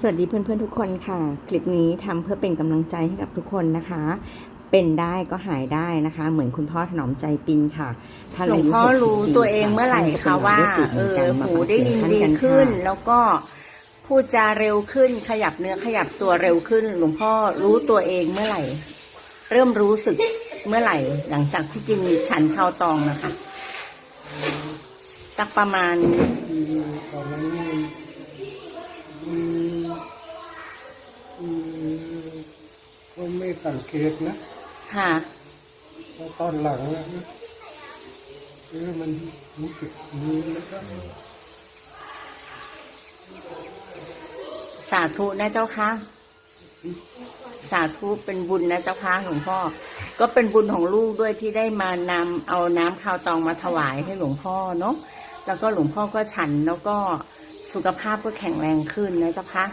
สวัสดีเพื่อนๆทุกคนค่ะ คลิปนี้ทำเพื่อเป็นกำลังใจให้กับทุกคนนะคะ เป็นได้ก็หายได้นะคะ เหมือนคุณพ่อถนอมใจปินค่ะท่านหลวงอายุพ่อ60รู้ปีตัวเองเมื่อไหร่ท่คะนก็ว่าป็นเอโรอคหูติดเหมือนกันมาฟังเสียงท่านได้ยินดีกันขึ้นค่ะแล้วก็พูดจาเร็วขึ้น ขยับเนื้อขยับตัวเร็วขึ้น หลวงพ่อรู้ตัวเองเมื่อไหร่ เริ่มรู้สึกเมื่อไหร่ หลังจากที่กินฉันข้าวตองนะคะ สักประมาณ ก็ไม่สังเกตนะค่ะแต่ตอนหลังนะเออมันรู้สึกมีแล้วก็สาธุนะเจ้าค่ะสาธุเป็นบุญนะเจ้าค่ะหลวงพ่อ ก็เป็นบุญของลูกด้วยที่ได้มานำเอาน้ำข้าวตองมาถวายให้หลวงพ่อเนาะแล้วก็หลวงพ่อก็ฉันแล้วก็ สุขภาพก็แข็งแรงขึ้นนะเจ้าคะ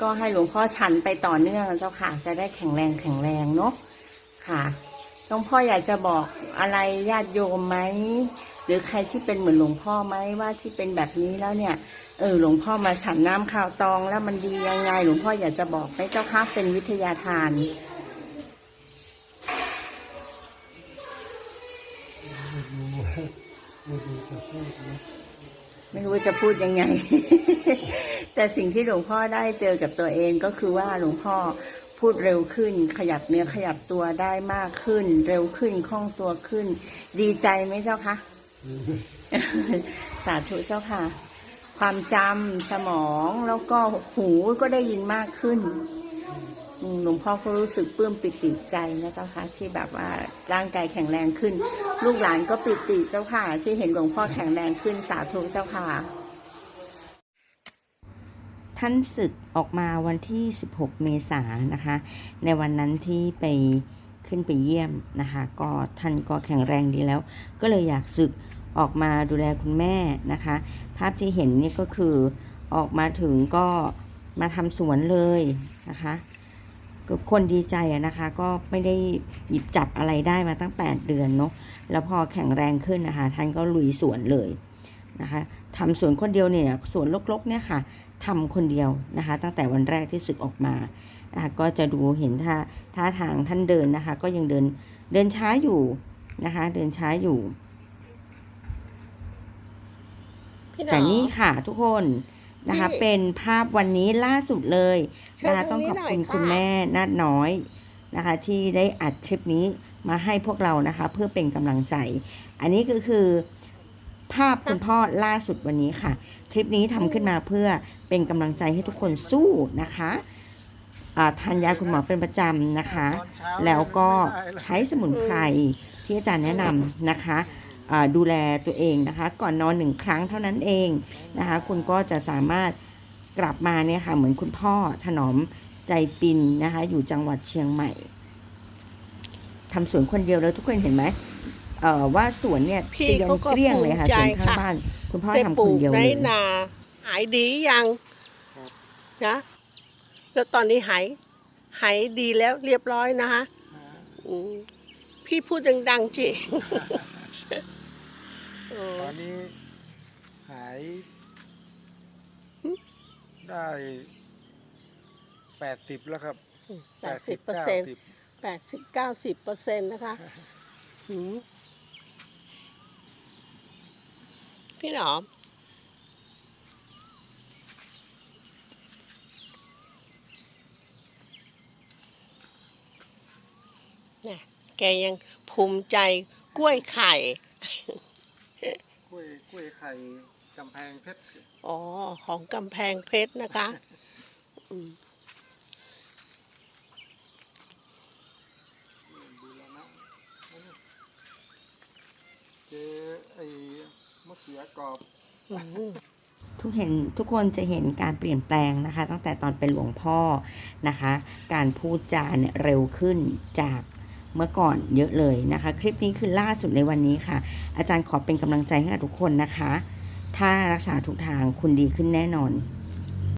ก็ให้หลวงพ่อฉันไปต่อเนื่องเจ้าค่ะ จะได้แข็งแรงแข็งแรงเนาะค่ะหลวงพ่ออยากจะบอกอะไรญาติโยมไหมหรือใครที่เป็นเหมือนหลวงพ่อไหมว่าที่เป็นแบบนี้แล้วเนี่ย เออหลวงพ่อมาฉันน้ำข้าวตองแล้วมันดียังไง หลวงพ่ออยากจะบอกไหมเจ้าค่ะเป็นวิทยาทานไม่รู้จะพูดนะ ไม่รู้ว่าจะพูดยังไง แต่สิ่งที่หลวงพ่อได้เจอกับตัวเองก็คือว่าหลวงพ่อพูดเร็วขึ้น ขยับเนื้อขยับตัวได้มากขึ้น เร็วขึ้นคล่องตัวขึ้น ดีใจไหมเจ้าคะสาธุเจ้าค่ะ ความจำสมองแล้วก็หูก็ได้ยินมากขึ้น หลวงพ่อก็รู้สึกปลื้มปิติใจนะเจ้าค่ะที่แบบว่าร่างกายแข็งแรงขึ้น ลูกหลานก็ปิติเจ้าค่ะ ที่เห็นหลวงพ่อแข็งแรงขึ้นสาธุเจ้าค่ะ ท่านศึกออกมาวันที่ 16 เมษายนนะคะ ในวันนั้นที่ไปขึ้นไปเยี่ยมนะคะ ก็ท่านก็แข็งแรงดีแล้ว ก็เลยอยากศึกออกมาดูแลคุณแม่นะคะ ภาพที่เห็นนี่ก็คือออกมาถึงก็มาทำสวนเลยนะคะ คนดีใจอะนะคะ ก็ไม่ได้หยิบจับอะไรได้มาตั้ง 8 เดือนเนาะแล้วพอแข็งแรงขึ้นนะคะ ท่านก็ลุยสวนเลยนะคะทำสวนคนเดียวเนี่ยสวนลกๆเนี่ยค่ะทำคนเดียวนะคะ ตั้งแต่วันแรกที่ศึกออกมานะคะก็จะดูเห็นท่าท่าทางท่านเดินนะคะ ก็ยังเดินเดินช้าอยู่นะคะ เดินช้าอยู่พี่หนแต่อนี่ค่ะทุกคน นะคะนี่เป็นภาพวันนี้ล่าสุดเลยเชิญนะคะตต้รองงนี้ขอบหน่อยคุณค่ะคุณแม่นาดน้อยนะคะ ที่ได้อัดคลิปนี้มาให้พวกเรานะคะ เพื่อเป็นกำลังใจ อันนี้ก็คือ ภาพคุณพ่อล่าสุดวันนี้ค่ะ คลิปนี้ทำขึ้นมาเพื่อเป็นกำลังใจให้ทุกคนสู้นะคะอ่าทานยาคุณหมอเป็นประจำนะคะ แล้วก็ใช้สมุนไพรที่อาจารย์แนะนำนะคะอ่า ดูแลตัวเองนะคะ ก่อนนอนหนึ่งครั้งเท่านั้นเองนะคะ คุณก็จะสามารถกลับมาเนี่ยค่ะเหมือนคุณพ่อถนอมใจปินนะคะ อยู่จังหวัดเชียงใหม่ทำสวนคนเดียวแล้วทุกคนเห็นไหมเอ่อว่าสวนเนี่ยพี่เตียงเขาก็เกลี้ยงเลยค่ะภูสมิใจวนข้างค่ะบ้าน คุณพ่อได้ทำปคลูนกเดียวในเลยนาหายดียังนะแล้วตอนนี้หายหายดีแล้วเรียบร้อยนะคะอืมพี่พูดดังๆจิ เออ ตอนนี้หาย ได้แปดสิบแล้วครับแปดสิบเปอร์เซ็นต์แปดสิบเก้าสิบเปอร์เซ็นต์นะคะหืมพี่หนอม เนี่ย แกยังภูมิใจกล้วยไข่กล้ วยไข่กำแพงเพชรอ๋อ ของกำแพงเพชรนะคะดูแลนะเจอไอ้มะเขือกรอบทุกเห็นทุกคนจะเห็นการเปลี่ยนแปลงนะคะ ตั้งแต่ตอนเป็นหลวงพ่อนะคะ การพูดจาเนี่ยเร็วขึ้นจาก เมื่อก่อนเยอะเลยนะคะ คลิปนี้คือล่าสุดในวันนี้ค่ะ อาจารย์ขอเป็นกำลังใจให้กับทุกคนนะคะ ถ้ารักษาทุกทางคุณดีขึ้นแน่นอน